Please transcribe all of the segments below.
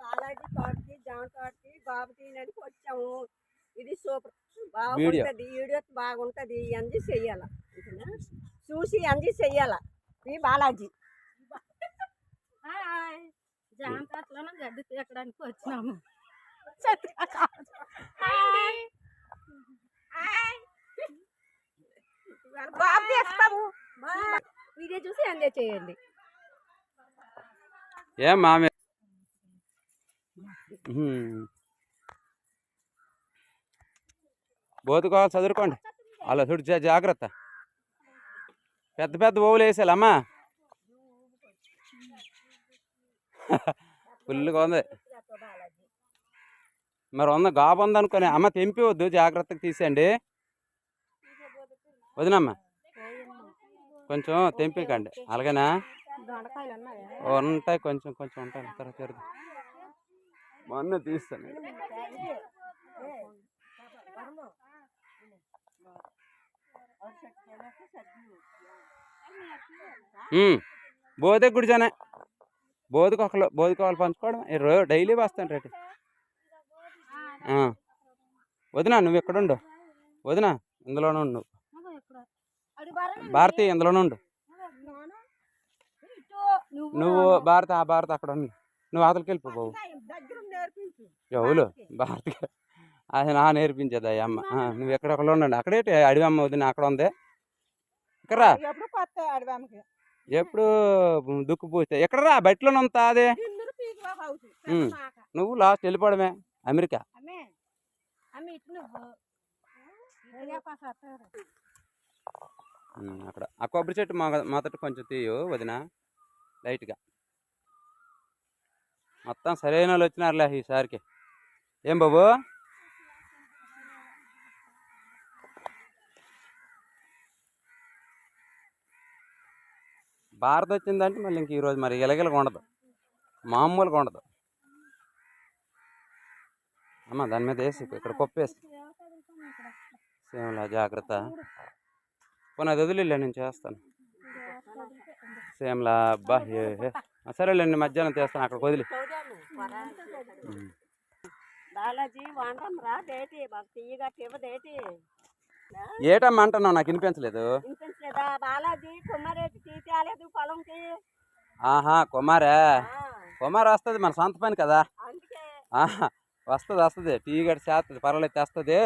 బాలాజీ తోటకి జామ తోటకి బాబు తీయడానికి వచ్చాము. ఇది సూపర్. బాగుంటది వీడియో బాగుంటది అంజి చెయ్యాల? చూసి అంజి చెయ్యాల. ఈ బాలాజీ. హాయ్. జామ తోటలోనే గడ్డి తీయడానికి వచ్చినాము. బాబు తీస్తాము వీడియో చూసి ఎంజాయ్ చేయండి. ఏం మామే? బోతుకోవాలి చదువుకోండి. అలా చూడు జాగ్రత్త. పెద్ద పెద్ద ఓవులు వేసేయాలమ్మా ఫుల్గా ఉంది. మరి ఉంది గాబు ఉంది అనుకోని అమ్మ తెంపి వద్దు జాగ్రత్తగా తీసేయండి. వదినమ్మా కొంచెం తెంపికండి అలాగేనా? ఉంటాయి కొంచెం కొంచెం ఉంటాయి. తర్వాత తీరదు మొన్న తీస్తాను. బోధకు గుడిజానే బోధకు ఒకళ్ళు బోధకోవాలి పంచుకోవడం. ఈ రో డైలీ వస్తాను రేటు. వదినా నువ్వు ఎక్కడ ఉండు? వదినా ఇందులోనే ఉండు. భారతి ఇందులోనే ఉండు. నువ్వు నువ్వు భారత ఆ భారత అక్కడ ఉండు. నువ్వు అవతలకి వెళ్ళిపో బాబు. దగ్గర నేర్పించు. ఎవరు భారతి అది నా నేర్పించేది అయ్య అమ్మ. నువ్వు ఎక్కడెక్కడ ఉండండి. అక్కడే అడవి అమ్మ వదిన అక్కడ ఉంది. ఇక్కడ ఎప్పుడు కొత్త అడవామకి ఎప్పుడు దుక్కు పూస్తే. ఎక్కడ రా? బయటలోనే ఉంతా అదే. నువ్వు లాస్ట్ వెళ్ళిపోవడమే. అమెరికా. అక్కడ. ఆ కొబ్బరి చెట్టు మా మొదట కొంచెం తీయు వదిన. లైట్గా. మొత్తం సరైన వాళ్ళు వచ్చినారులే ఈసారికి ఏం బాబు? భారత్ వచ్చిందంటే మళ్ళీ ఇంక ఈరోజు మరి ఇలగిలగా ఉండదు. మామూలుగా ఉండదు. అమ్మ దాని మీద వేసి ఇక్కడ కొప్పేసి. సేమలా జాగ్రత్త. పోనీ అది వదిలే నేను చేస్తాను. సేమ్లా అబ్బా సరేలేండి మధ్యాహ్నం చేస్తాను అక్కడ వదిలి. బాలాజీ వాండం రా డేటి? మాకు తీయగా ఇవ్వదేటి ఏటమ్మా అంటున్నావు? నాకు వినిపించలేదు. వినిపించలేదా? బాలాజీ తీసేయలేదు పొలంకి. ఆహా కుమారా. కుమార్ వస్తుంది మన సొంత పని కదా. వస్తుంది వస్తుంది. టీ గడి చేస్తుంది పర్వాలేదు తెస్తుంది.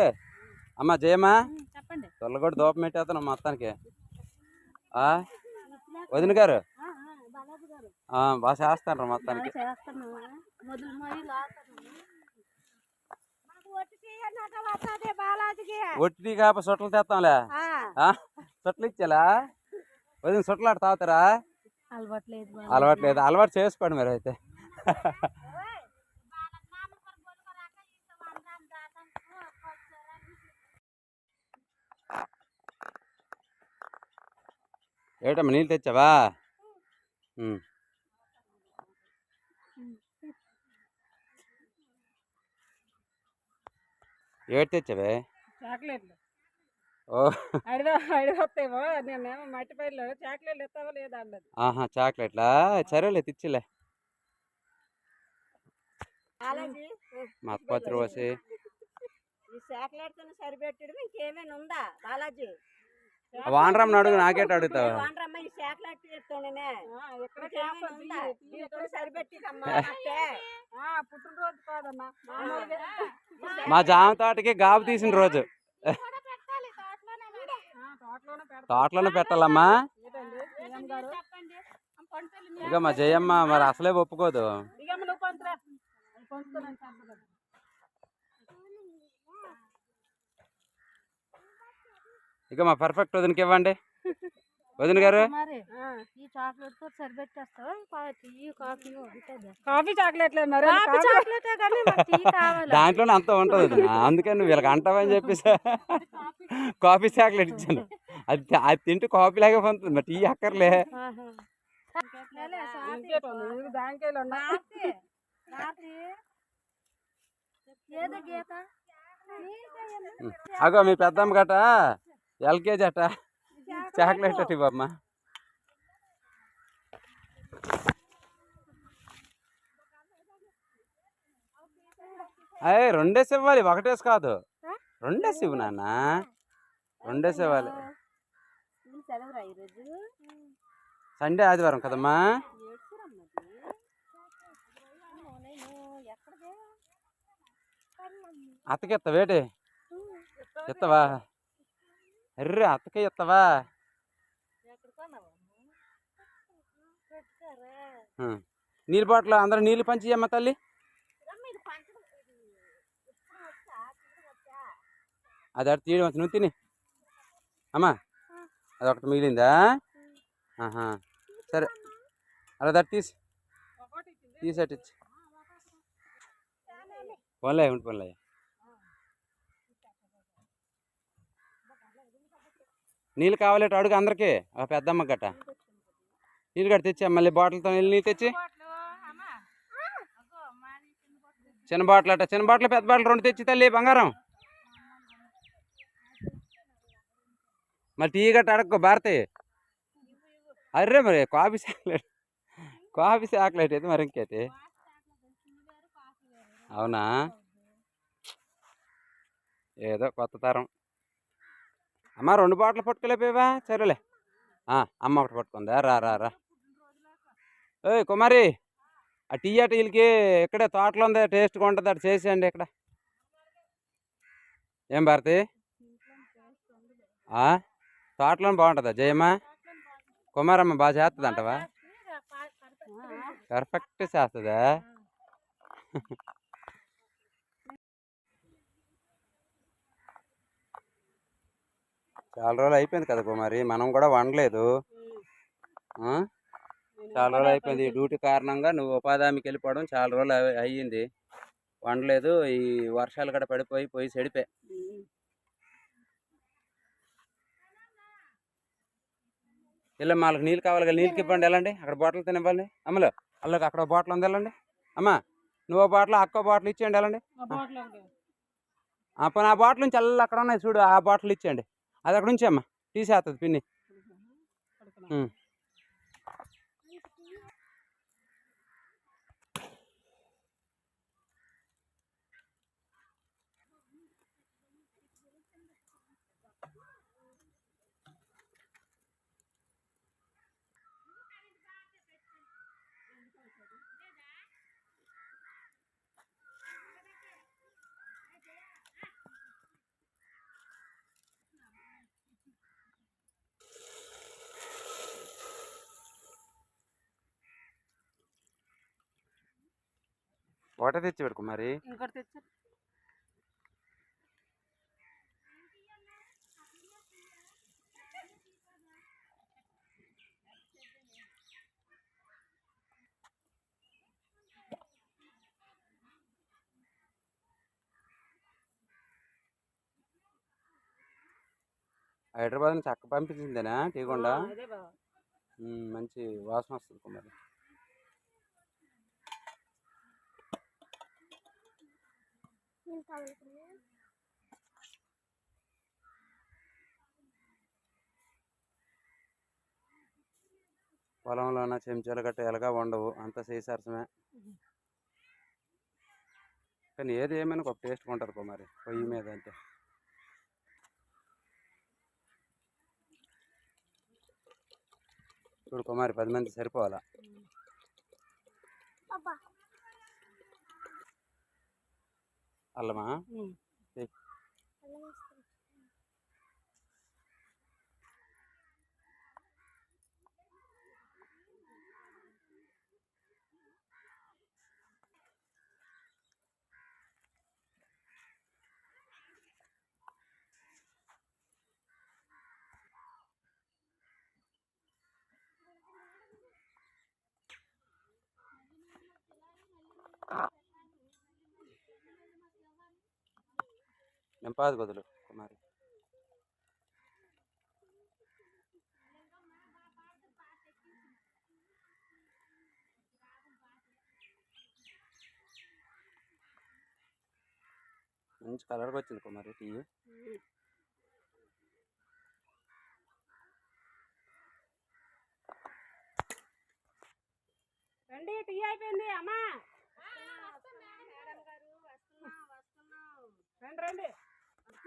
అమ్మ జయమా చెప్పండి. తొల్లగొడ్డు దూపం పెట్టేస్తున్నాం మొత్తానికి. ఆ? వదిన గారు? బాగా చేస్తాను మొత్తానికి. ఒట్టి కాప సొట్టలు తెస్తాంలే? సొట్లు ఇచ్చేలా? వదిన సొట్లాట తాగుతారా? అలవాట్లేదు అలవాటు చేసుకోండి మీరు అయితే. ఏటమ్మా నీళ్ళు తెచ్చావా? ఏటి తెచ్చావే? చాక్లెట్లు. అడిగొస్తాయేమో నేనేమో మట్టి పైర్లు చాక్లెట్లు ఇస్తావా లేదా అన్నది. ఆహా చాక్లెట్లా? సరేలే తెచ్చిలే. బాలాజీ మా అప్పచ్చి పోసి ఈ చాక్లెట్తో సరిపెట్టడం ఇంకేమైనా ఉందా బాలాజీ? వానరామ్ అడుగు నాకేట అడుగుతావా. మా జామ తోటకి గాబు తీసిన రోజు. తోటలోనే పెట్టాలమ్మా. ఇక మా జయమ్మ మరి అసలే ఒప్పుకోదు. ఇక మా పర్ఫెక్ట్ వదినకి ఇవ్వండి. వదిన గారు? మరి ఈ చాక్లెట్తో సరిపెట్టేస్తావా? టీ కాఫీ కాఫీ చాక్లెట్లే మరి. కాఫీ చాక్లెటే కానీ టీ కావాలి? దాంట్లోనే అంత ఉంటుంది వదిన. అందుకని నువ్వు వీళ్ళకి అంటావని చెప్పేసి కాఫీ చాక్లెట్ ఇచ్చాను. అది అది తింటే కాఫీ లాగే పొందుతుంది మరి టీ అక్కర్లే. అగో మీ పెద్దమ్మ గట. ఎల్కేజీ అట చాక్లెట్ అట ఇవ్వమ్మా. అయ్యే రెండేసి ఇవ్వాలి ఒకటేసి కాదు. రెండేసి ఇవ్వు నాన్న. రెండేసి ఇవ్వాలి. సండే ఆదివారం కదమ్మా. అత్తకి వేటి. ఎత్తవా అర్రే అత్తకే ఉం. నీళ్ళ బాటిల్ అందరూ నీళ్ళు పంచి అమ్మ తల్లి అది అటు తీయడం వచ్చి? నువ్వు తిని. అమ్మా అదొకటి మిగిలిందా? ఆహా. సరే. అలా దట్ తీసి. తీసి అటు ఇచ్చి. పోన్లే ఉండి పోన్లే. నీళ్ళు కావాలేట అడుగు అందరికీ ఆ పెద్దమ్మ గట్ట. నీళ్ళు గట్ట తెచ్చా మళ్ళీ బాటిల్తో నీళ్ళు నీళ్ళు తెచ్చి. చిన్న బాటిల్ అట చిన్న బాటిల్ పెద్ద బాటిల్ రెండు తెచ్చి తల్లి బంగారం. మరి టీ గట్ట అడక్కో భారతి. అర్రే మరి కాఫీ చాక్లెట్. కాఫీ చాక్లెట్ అయితే మరి ఇంకైతే అవునా? ఏదో కొత్త తరం. అమ్మ రెండు బాటిల్ పట్టుకోలేపోయావా సరేలే. అమ్మ ఒకటి పట్టుకుందా? రా రా రా. ఏయ్ కుమారి ఆ టీ ఆ టీలకి ఇక్కడే తోటలో ఉంది? టేస్ట్గా ఉంటుంది అటు చేసేయండి ఇక్కడ. ఏం భారతి? ఆ? తోటలోనే బాగుంటుందా జయమ్మ? కుమారమ్మ బాగా చేస్తుంది అంటవా పర్ఫెక్ట్. చేస్తుందా? చాలా రోజులు అయిపోయింది కదా కుమారి మనం కూడా వండలేదు? చాలా రోజులు అయిపోయింది ఈ డ్యూటీ కారణంగా నువ్వు ఉపాధి హామీకి వెళ్ళిపోవడం చాలా రోజులు అయి- అయ్యింది. వండలేదు. ఈ వర్షాలు కూడా పడిపోయి పోయి చెడిపోయి. ఇలా వాళ్ళకి నీళ్ళు కావాలి కదా. నీళ్ళకి ఇవ్వండి వెళ్ళండి. అక్కడ బాటిల్ తినివ్వండి. అమ్మలో అల్లకి అక్కడ బాటిల్ ఉంది వెళ్ళండి. అమ్మా నువ్వు బాటిల్ అక్క బాటిల్ ఇచ్చేయండి వెళ్ళండి. అప్పుడు ఆ బాటిల్ నుంచి అల్ల అక్కడ ఉన్నాయి చూడు ఆ బాటిల్ ఇచ్చేయండి. అది అక్కడ నుంచి అమ్మా. తీసేస్తుంది పిన్ని. ఒకటే తెచ్చి పెట్టుకో మరి. ఇంకోటి తెచ్చా హైదరాబాద్ నుంచి అక్క పంపించిందేనా టీకొండ ఉమ్, మంచి వాసన వస్తుంది కుమారి పొలంలోన చెంచాలు గట్ట ఎలాగా ఉండవు అంత చేసారసమే కానీ ఏది ఏమైనా ఒక టేస్ట్ ఉంటుంది కుమారి పొయ్యి మీద అంటే. చూడు కుమారి పది మంది సరిపోవాలా? అల్లమా? నింపాది గదులు కుమారి. మంచి కలర్గా వచ్చింది కుమారి టీ. రండి టీ అయిపోయింది అమ్మా.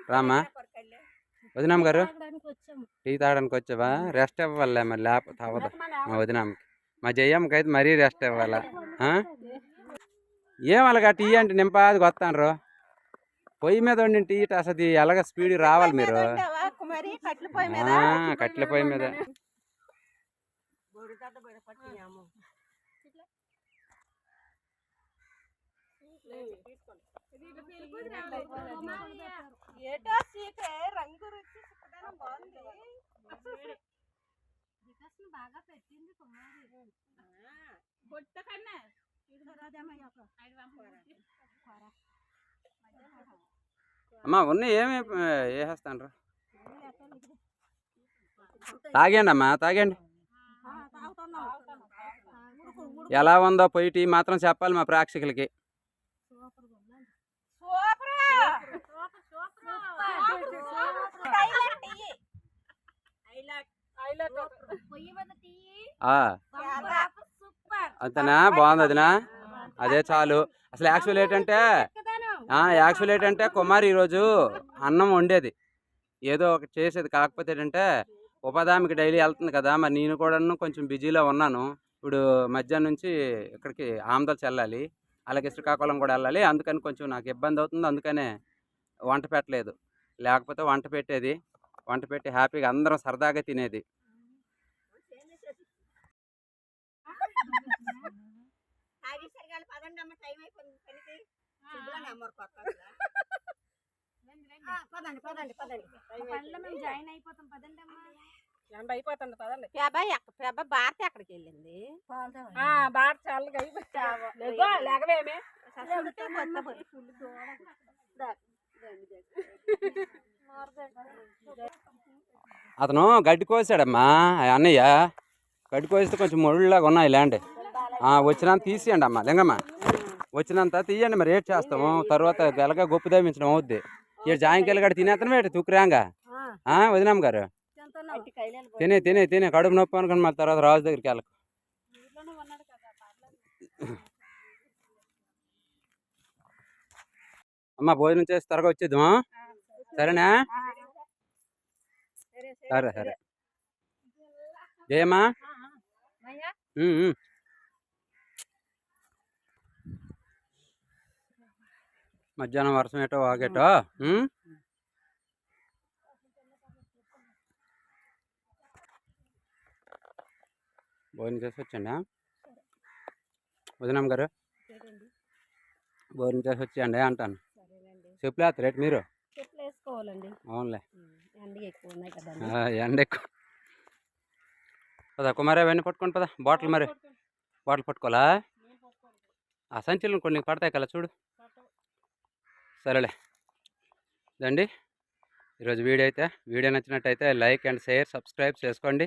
రామా? వదినామ్మ గారు? టీ తాగడానికి వచ్చావా రెస్ట్ ఇవ్వాలే మరి లేకపోతే అవ్వదు మా వదినామ్మకి మా జయమ్మకి అయితే మరీ రెస్ట్ ఇవ్వాలా? ఏం అలాగా టీ అంటే నింపాది వస్తాను పొయ్యి మీద వండిన టీ అసలు ఎలాగ స్పీడ్ రావాలి మీరు? కట్ల పొయ్యి మీద? కట్టెల పొయ్యి పట్టినాము. ఏటో సీకే రంగు రుచి సుఖదనం బాగుంది. బాగా పెట్టింది కుమారి. అమ్మా ఉన్నాయి ఏమి వేసేస్తాను తాగండి అమ్మా తాగండి ఎలా ఉందో పొయ్యి టీ మాత్రం చెప్పాలి మా ప్రేక్షకులకి పొయ్యి మీద టీ ఆ, సూపర్ అంతేనా? బాగుంది అదినా అదే చాలు. అసలు యాక్చువల్ ఏంటంటే యాక్చువల్ ఏంటంటే కుమార్ ఈరోజు అన్నం వండేది. ఏదో ఒకటి చేసేది. కాకపోతే ఏంటంటే ఉపాధామికి డైలీ వెళ్తుంది కదా. మరి నేను కూడా కొంచెం బిజీలో ఉన్నాను. ఇప్పుడు మధ్యాహ్నం నుంచి ఇక్కడికి ఆమదలు వెళ్ళాలి. అలాగే శ్రీకాకుళం కూడా వెళ్ళాలి. అందుకని కొంచెం నాకు ఇబ్బంది అవుతుంది. అందుకనే వంట పెట్టలేదు. లేకపోతే వంట పెట్టేది. వంట పెట్టి హ్యాపీగా అందరం సరదాగా తినేది. పదండి పదండి పదండి. పనిలో మేము జాయిన్ అయిపోతాం పదండి అమ్మా ఎండ అయిపోతుంది పదండి. పేబాయ్ ఎక్క- పేబ భారతి ఎక్కడికి వెళ్ళింది? చల్లగా లేకవేమే అతను గడ్డి కోసాడమ్మా ఆ అన్నయ్య. గడ్డి కోస్తే కొంచెం ముళ్ళలాగా ఉన్నాయి ల్యాండ్. వచ్చినంత తీసేయండి అమ్మా లింగమ్మ. వచ్చినంత తీయండి మరి రేట్ చేస్తాము? తర్వాత గెలగా గొప్ప దమించడం అవుద్ది. ఇక్కడ జాయింకాయలు గడ తినేతను వేటి తుక్కురాంగా. ఆ, వదినమ్మ గారు. తినే తినే తినే కడుపు నొప్పి అనుకుని మరి తర్వాత రాజు దగ్గరికి వెళ్ళకు. అమ్మ భోజనం చేసి త్వరగా వచ్చేద్దాం సరేనా? సరే సరే జయమ్మా. మధ్యాహ్నం వర్షం ఏటో ఉమ్? భోజనం చేసి వచ్చండి వదినమ్మ గారు? భోజనం చేసి వచ్చేయండి అంటాను. చెప్పులే రేటు మీరు? వేసుకోవాలండి అవునులే. ఎండ ఎక్కువ ఉన్నాయి కదా ఆ, ఎండ ఎక్కువ. పదా కుమారి అవన్నీ పట్టుకోండి పదా? బాటిల్ మరి. బాటిల్ పట్టుకోవాలా? ఆ సంచులను కొన్ని పడతాయి కదా చూడు. సరేలే. దండి ఈరోజు వీడియో అయితే వీడియో నచ్చినట్టయితే లైక్ అండ్ షేర్ సబ్స్క్రైబ్ చేసుకోండి.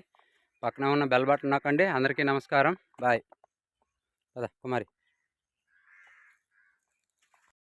పక్కన ఉన్న బెల్ బటన్ నొక్కండి. అందరికీ నమస్కారం. బాయ్. పదా కుమారి.